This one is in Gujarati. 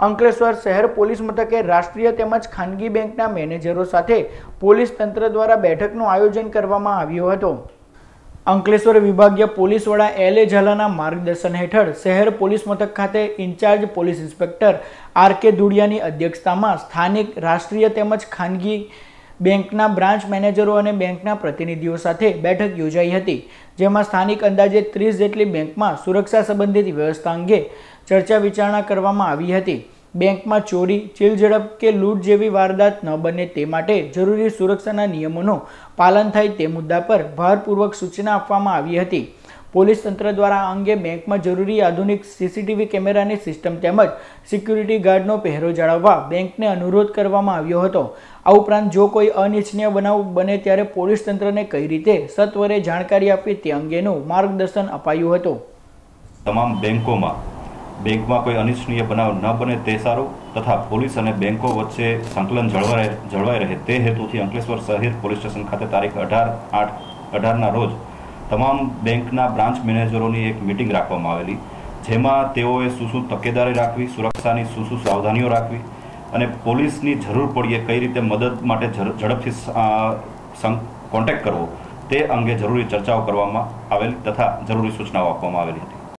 અંકલેશ્વર શહેર પોલીસ મથકે રાષ્ટ્રીય તેમજ ખાનગી બેંકના મેનેજરો સાથે પોલીસ તંત્ર દ્વારા બેઠકનું આયોજન કરવામાં આવ્યું હતું. અંકલેશ્વર વિભાગીય પોલીસ વડા એલ એ ઝાલાના માર્ગદર્શન હેઠળ શહેર પોલીસ મથક ખાતે in charge police inspector R K ધુડિયાની અધ્યક્ષતામાં સ્થાનિક રાષ્ટ્રીય તેમજ ખાનગી બેંકના બ્રાન્ચ મેનેજરો અને બેંકના પ્રતિનિધિઓ સાથે બેઠક યોજાઈ હતી, જેમાં સ્થાનિક અંદાજે ત્રીસ જેટલી બેંકમાં સુરક્ષા સંબંધિત વ્યવસ્થા અંગે ચર્ચા વિચારણા કરવામાં આવી હતી. બેંકમાં ચોરી, ચીલઝડપ કે લૂંટ જેવી વારદાત ન બને તે માટે જરૂરી સુરક્ષાના નિયમોનું પાલન થાય તે મુદ્દા પર ભારપૂર્વક સૂચના આપવામાં આવી હતી. પોલીસ તંત્ર દ્વારા આ અંગે બેંકમાં જરૂરી આધુનિક સીસીટીવી કેમેરાની સિસ્ટમ તેમજ સિક્યુરિટી ગાર્ડનો પહેરો જાળવવા બેંકને અનુરોધ કરવામાં આવ્યો હતો. આ ઉપરાંત જો કોઈ અનિચ્છનીય બનાવ બને ત્યારે પોલીસ તંત્રને કઈ રીતે સત્વરે જાણકારી આપવી તે અંગેનું માર્ગદર્શન અપાયું હતું. તમામ બેંકોમાં, બેંકમાં કોઈ અનિચ્છનીય બનાવ ન બને તે સારું તથા પોલીસ અને બેંકો વચ્ચે સંકલન જળવાય જળવાઈ રહે તે હેતુથી અંકલેશ્વર શહેર પોલીસ સ્ટેશન ખાતે તારીખ અઢાર, આઠ, અઢારના રોજ તમામ બેંકના બ્રાન્ચ મેનેજરોની એક મિટિંગ રાખવામાં આવેલી, જેમાં તેઓએ શું શું તકેદારી રાખવી, સુરક્ષાની શું શું સાવધાનીઓ રાખવી અને પોલીસની જરૂર પડીએ કઈ રીતે મદદ માટે ઝડ- ઝડપથી કોન્ટેક્ટ કરવો તે અંગે જરૂરી ચર્ચાઓ કરવામાં આવેલી તથા જરૂરી સૂચનાઓ આપવામાં આવેલી હતી.